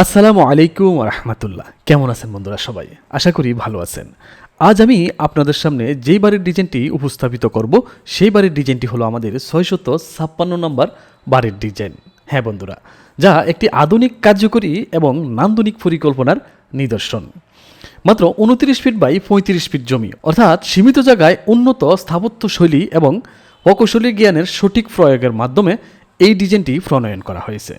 আসসালামু আলাইকুম রহমতুল্লাহ কেমন আছেন বন্ধুরা সবাই? আশা করি ভালো আছেন। আজ আমি আপনাদের সামনে যেই বাড়ির ডিজাইনটি উপস্থাপিত করব, সেই বাড়ির ডিজাইনটি হলো আমাদের ছয়শত ছাপ্পান্ন নম্বর বাড়ির ডিজাইন। হ্যাঁ বন্ধুরা, যা একটি আধুনিক কার্যকরী এবং নান্দনিক পরিকল্পনার নিদর্শন। মাত্র উনত্রিশ ফিট বাই পঁয়ত্রিশ ফিট জমি, অর্থাৎ সীমিত জায়গায় উন্নত স্থাপত্য শৈলী এবং প্রকৌশলী জ্ঞানের সঠিক প্রয়োগের মাধ্যমে এই ডিজাইনটি প্রণয়ন করা হয়েছে।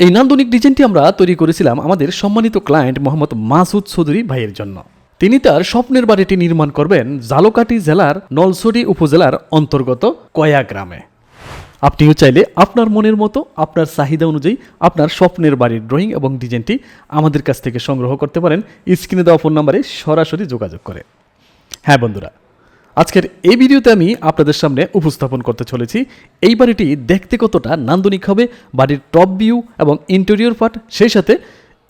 এই নান্দনিক ডিজাইনটি আমরা তৈরি করেছিলাম আমাদের সম্মানিত ক্লায়েন্ট মোহাম্মদ মাসুদ চৌধুরী ভাইয়ের জন্য। তিনি তার স্বপ্নের বাড়িটি নির্মাণ করবেন জালকাটি জেলার নলছড়ি উপজেলার অন্তর্গত কয়া গ্রামে। আপনিও চাইলে আপনার মনের মতো, আপনার চাহিদা অনুযায়ী আপনার স্বপ্নের বাড়ির ড্রয়িং এবং ডিজাইনটি আমাদের কাছ থেকে সংগ্রহ করতে পারেন। স্ক্রিনে দেওয়া ফোন নাম্বারে সরাসরি যোগাযোগ করে। হ্যাঁ বন্ধুরা আজকের এই ভিডিওতে আমি আপনাদের সামনে উপস্থাপন করতে চলেছি। এই বাড়িটি দেখতে কতটা নান্দনিক হবে, বাড়ির টপ ভিউ এবং ইন্টেরিয়র পার্ট সেই সাথে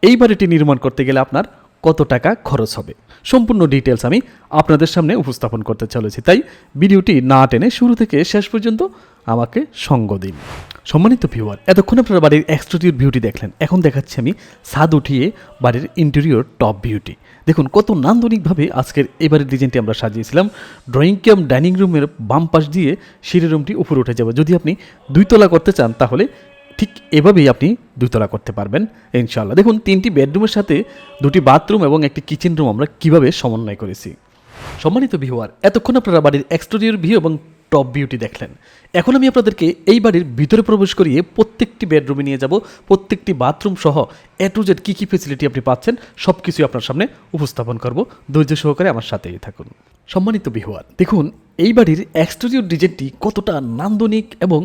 এই বাড়িটি নির্মাণ করতে গেলে আপনার কত টাকা খরচ হবে। সম্পূর্ণ ডিটেলস আমি আপনাদের সামনে উপস্থাপন করতে চলেছি। তাই ভিডিওটি না টেনে শুরু থেকে শেষ পর্যন্ত আমাকে সঙ্গ দিন। সম্মানিত ভিউয়ার এতক্ষণ আপনারা বাড়ির এক্সটেরিয়র ভিউটি দেখলেন। এখন দেখাচ্ছি আমি ছাদ উঠিয়ে বাড়ির ইন্টেরিয়র টপ ভিউটি দেখুন, কত নান্দনিকভাবে আজকের এবারের ডিজাইনটি আমরা সাজিয়েছিলাম। ড্রয়িং ক্যাম ডাইনিং রুমের বাম পাশ দিয়ে সিঁড়ি রুমটি উপরে উঠে যাবে। যদি আপনি দুইতলা করতে চান, তাহলে ঠিক এভাবেই আপনি দুতলা করতে পারবেন ইনশাল্লাহ দেখুন, তিনটি বেডরুমের সাথে দুটি বাথরুম এবং একটি কিচেন রুম আমরা কীভাবে সমন্বয় করেছি। সম্মানিত ভিউয়ার, এতক্ষণ আপনারা বাড়ির এক্সটেরিয়র ভিউ এবং টপ বিউটি দেখলেন। এখন আমি আপনাদেরকে এই বাড়ির ভিতরে প্রবেশ করিয়ে প্রত্যেকটি বেডরুমে নিয়ে যাব, প্রত্যেকটি বাথরুম সহ এ টু জেড কী কী ফেসিলিটি আপনি পাচ্ছেন সব কিছুই আপনার সামনে উপস্থাপন করব। ধৈর্য সহকারে আমার সাথেই থাকুন। সম্মানিত বিহুয়ার দেখুন, এই বাড়ির এক্সটেরিয়র ডিজাইনটি কতটা নান্দনিক এবং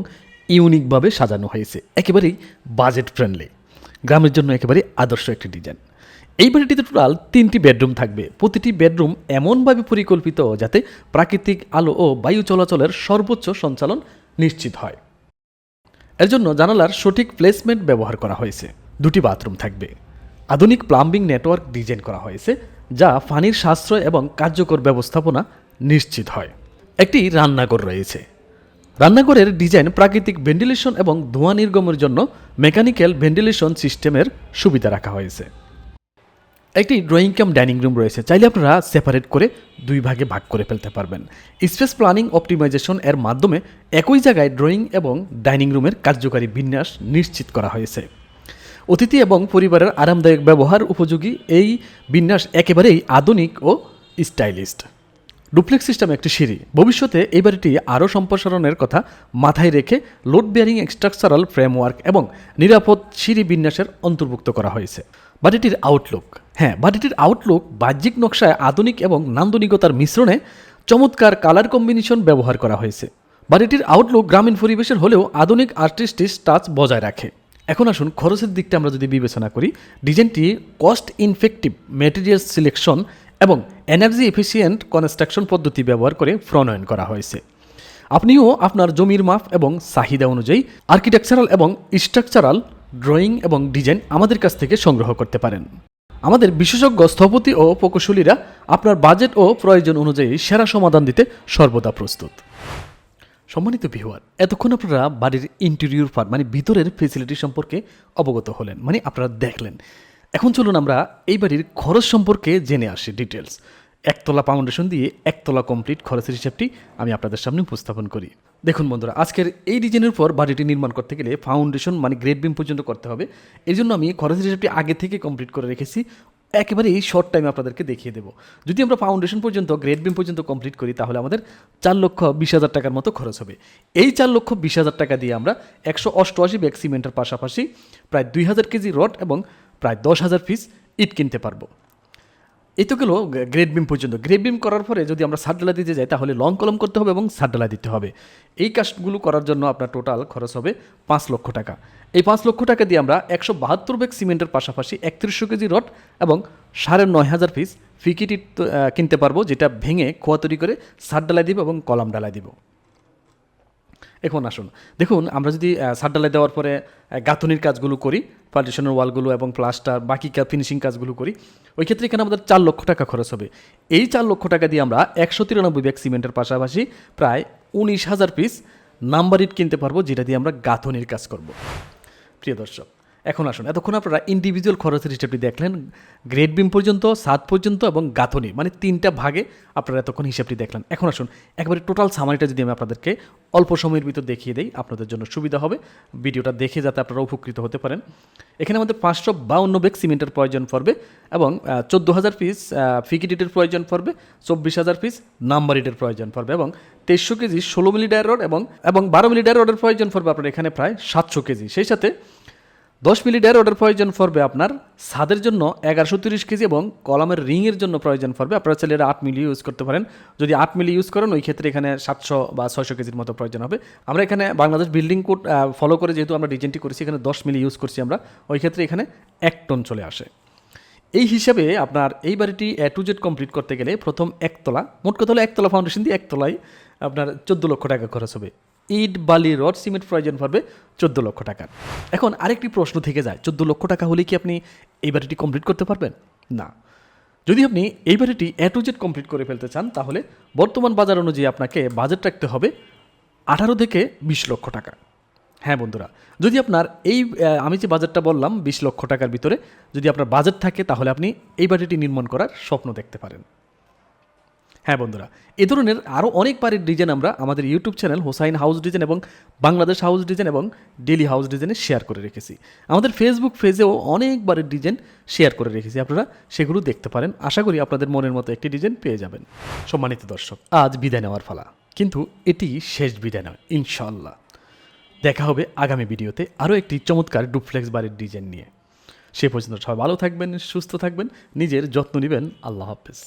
ইউনিকভাবে সাজানো হয়েছে। একেবারেই বাজেট ফ্রেন্ডলি গ্রামের জন্য একেবারে আদর্শ একটি ডিজাইন এই বাড়িটিতে টোটাল তিনটি বেডরুম থাকবে। প্রতিটি বেডরুম এমনভাবে পরিকল্পিত যাতে প্রাকৃতিক আলো ও বায়ু চলাচলের সর্বোচ্চ সঞ্চালন নিশ্চিত হয়। এর জন্য জানালার সঠিক প্লেসমেন্ট ব্যবহার করা হয়েছে। দুটি বাথরুম থাকবে। আধুনিক প্লাম্বিং নেটওয়ার্ক ডিজাইন করা হয়েছে, যা পানির সাশ্রয় এবং কার্যকর ব্যবস্থাপনা নিশ্চিত হয়। একটি রান্নাঘর রয়েছে। রান্নাঘরের ডিজাইন প্রাকৃতিক ভেন্টিলেশন এবং ধোঁয়া নির্গমের জন্য মেকানিক্যাল ভেন্টিলেশন সিস্টেমের সুবিধা রাখা হয়েছে। একটি ড্রয়িং কাম ডাইনিং রুম রয়েছে। চাইলে আপনারা সেপারেট করে দুই ভাগে ভাগ করে ফেলতে পারবেন। স্পেস প্ল্যানিং অপটিমাইজেশন এর মাধ্যমে একই জায়গায় ড্রয়িং এবং ডাইনিং রুমের কার্যকারী বিন্যাস নিশ্চিত করা হয়েছে। অতিথি এবং পরিবারের আরামদায়ক ব্যবহার উপযোগী এই বিন্যাস একেবারেই আধুনিক ও স্টাইলিস্ট ডুপ্লেক্স সিস্টেম একটি সিঁড়ি। ভবিষ্যতে এই বাড়িটি আরও সম্প্রসারণের কথা মাথায় রেখে লোড বেয়ারিং স্ট্রাকচারাল ফ্রেমওয়ার্ক এবং নিরাপদ সিঁড়ি বিন্যাসের অন্তর্ভুক্ত করা হয়েছে। বাড়িটির আউটলুক হ্যাঁ বাড়িটির আউটলুক বাহ্যিক নকশায় আধুনিক এবং নান্দনিকতার মিশ্রণে চমৎকার কালার কম্বিনেশন ব্যবহার করা হয়েছে। বাড়িটির আউটলুক গ্রামীণ পরিবেশের হলেও আধুনিক আর্টিস্টিস টাচ বজায় রাখে। এখন আসুন খরচের দিকটা আমরা যদি বিবেচনা করি। ডিজাইনটি কস্ট ইনফেক্টিভ ম্যাটেরিয়াল সিলেকশন এবং এনার্জি এফিসিয়েন্ট কনস্ট্রাকশন পদ্ধতি ব্যবহার করে প্রণয়ন করা হয়েছে। আপনিও আপনার জমির মাপ এবং চাহিদা অনুযায়ী আর্কিটেকচারাল এবং স্ট্রাকচারাল ড্রয়িং এবং ডিজাইন আমাদের কাছ থেকে সংগ্রহ করতে পারেন। আমাদের বিশেষজ্ঞ স্থপতি ও প্রকৌশলীরা আপনার বাজেট ও প্রয়োজন অনুযায়ী সেরা সমাধান দিতে সর্বদা প্রস্তুত। সম্মানিত ভিউয়ার এতক্ষণ আপনারা বাড়ির ইন্টেরিয়র পার্ট মানে ভিতরের ফেসিলিটি সম্পর্কে অবগত হলেন মানে আপনারা দেখলেন। এখন চলুন আমরা এই বাড়ির খরচ সম্পর্কে জেনে আসি ডিটেলস একতলা ফাউন্ডেশন দিয়ে একতলা কমপ্লিট খরচের হিসাবটি আমি আপনাদের সামনে উপস্থাপন করি। দেখুন বন্ধুরা, আজকের এই ডিজাইনের পর বাড়িটি নির্মাণ করতে গেলে ফাউন্ডেশন মানে গ্রেড বিম পর্যন্ত করতে হবে। এই জন্য আমি খরচের হিসাবটি আগে থেকে কমপ্লিট করে রেখেছি। একেবারে এই শর্ট টাইমে আপনাদেরকে দেখিয়ে দেবো। যদি আমরা ফাউন্ডেশন পর্যন্ত গ্রেড বিম পর্যন্ত কমপ্লিট করি, তাহলে আমাদের চার লক্ষ বিশ হাজার টাকার মতো খরচ হবে। এই চার লক্ষ বিশ হাজার টাকা দিয়ে আমরা একশো অষ্টআশি ব্যাগ সিমেন্টের পাশাপাশি প্রায় দুই হাজার কেজি রড এবং প্রায় দশ হাজার পিস ইট কিনতে পারব। এই তো গেল গ্রেড বিম পর্যন্ত। গ্রেড বিম করার পরে যদি আমরা সারডালা দিতে যাই, তাহলে লং কলম করতে হবে এবং সারডালা দিতে হবে। এই কাজগুলো করার জন্য আপনার টোটাল খরচ হবে পাঁচ লক্ষ টাকা। এই পাঁচ লক্ষ টাকা দিয়ে আমরা একশো বাহাত্তর ব্যাগ সিমেন্টের পাশাপাশি একত্রিশশো কেজি রড এবং সাড়ে নয় হাজার পিস ফিকিটি কিনতে পারব, যেটা ভেঙে খোয়া তৈরি করে সার ডালাই দিব এবং কলাম ডালাই দিব। এখন আসুন। দেখুন, আমরা যদি সাড্ডালে দেওয়ার পরে গাঁথনির কাজগুলো করি পার্টিশনের ওয়ালগুলো এবং প্লাস্টার বাকি ফিনিশিং কাজগুলো করি, ওই ক্ষেত্রে এখানে আমাদের চার লক্ষ টাকা খরচ হবে। এই চার লক্ষ টাকা দিয়ে আমরা একশো তিরানব্বই ব্যাগ সিমেন্টের পাশাপাশি প্রায় উনিশ হাজার পিস নাম্বার ইট কিনতে পারব, যেটা দিয়ে আমরা গাঁথনির কাজ করব। প্রিয় দর্শক এখন আসুন। এতক্ষণ আপনারা ইন্ডিভিজুয়াল খরচের হিসাবটি দেখলেন গ্রেড বিম পর্যন্ত সাত পর্যন্ত এবং গাঁথনি মানে তিনটা ভাগে আপনারা এতক্ষণ হিসাবটি দেখলেন। এখন আসুন, একবারে টোটাল সামারিটা যদি আমি আপনাদেরকে অল্প সময়ের ভিতর দেখিয়ে দেই, আপনাদের জন্য সুবিধা হবে। ভিডিওটা দেখে যাতে আপনারা উপকৃত হতে পারেন। এখানে আমাদের পাঁচশো বাউন্ন বেগ সিমেন্টের প্রয়োজন পড়বে এবং চোদ্দ হাজার পিস ফিকিডিটের প্রয়োজন পড়বে চব্বিশ হাজার পিস নাম্বার ইটের প্রয়োজন পড়বে এবং তেইশশো কেজি ষোলো মিলি ডায়ার রড এবং এবং বারো মিলি ডায়ার রডের প্রয়োজন পড়বে আপনার এখানে প্রায় সাতশো কেজি। সেই সাথে দশ মিলি ডায়ার রডের প্রয়োজন পড়বে আপনার ছাদের জন্য এগারোশো তিরিশ কেজি এবং কলামের রিংয়ের জন্য প্রয়োজন পড়বে। আপনারা চাইলে এটা আট মিলি ইউজ করতে পারেন। যদি আট মিলি ইউজ করেন, ওই ক্ষেত্রে এখানে সাতশো বা ছয়শো কেজির মতো প্রয়োজন হবে। আমরা এখানে বাংলাদেশ বিল্ডিং কোড ফলো করে যেহেতু আমরা ডিজাইনটি করেছি, এখানে দশ মিলি ইউজ করছি আমরা। ওই ক্ষেত্রে এখানে এক টন চলে আসে। এই হিসাবে আপনার এই বাড়িটি এ টু জেড কমপ্লিট করতে গেলে প্রথম একতলা, মোট কথা হলো একতলা ফাউন্ডেশন দিয়ে একতলায় আপনার চোদ্দ লক্ষ টাকা খরচ হবে। ইট, বালি, রড, সিমেন্ট প্রয়োজন পড়বে চোদ্দ লক্ষ টাকা। এখন আরেকটি প্রশ্ন থেকে যায়, চোদ্দ লক্ষ টাকা হলে কি আপনি এই বাড়িটি কমপ্লিট করতে পারবেন? না। যদি আপনি এই বাড়িটি এ টু জেড কমপ্লিট করে ফেলতে চান, তাহলে বর্তমান বাজার অনুযায়ী আপনাকে বাজেট রাখতে হবে আঠারো থেকে বিশ লক্ষ টাকা। হ্যাঁ বন্ধুরা, যদি আপনার এই আমি যে বাজেটটা বললাম, বিশ লক্ষ টাকার ভিতরে যদি আপনার বাজেট থাকে, তাহলে আপনি এই বাড়িটি নির্মাণ করার স্বপ্ন দেখতে পারেন। হ্যাঁ বন্ধুরা, এ ধরনের আরও অনেক বাড়ির ডিজাইন আমরা আমাদের YouTube channel Hossain house design এবং বাংলাদেশ হাউস ডিজাইন এবং ডেলি হাউস ডিজাইনে শেয়ার করে রেখেছি। আমাদের ফেসবুক পেজেও অনেক বাড়ির ডিজাইন শেয়ার করে রেখেছি, আপনারা সেগুলো দেখতে পারেন। আশা করি আপনাদের মনের মতো একটি ডিজাইন পেয়ে যাবেন। সম্মানিত দর্শক, আজ বিদায় নেওয়ার ফালা, কিন্তু এটি শেষ বিদায় নয় ইনশাল্লাহ দেখা হবে আগামী ভিডিওতে আরও একটি চমৎকার ডুপ্লেক্স বাড়ির ডিজাইন নিয়ে। সে পর্যন্ত সবাই ভালো থাকবেন, সুস্থ থাকবেন, নিজের যত্ন নেবেন। আল্লাহ হাফেজ।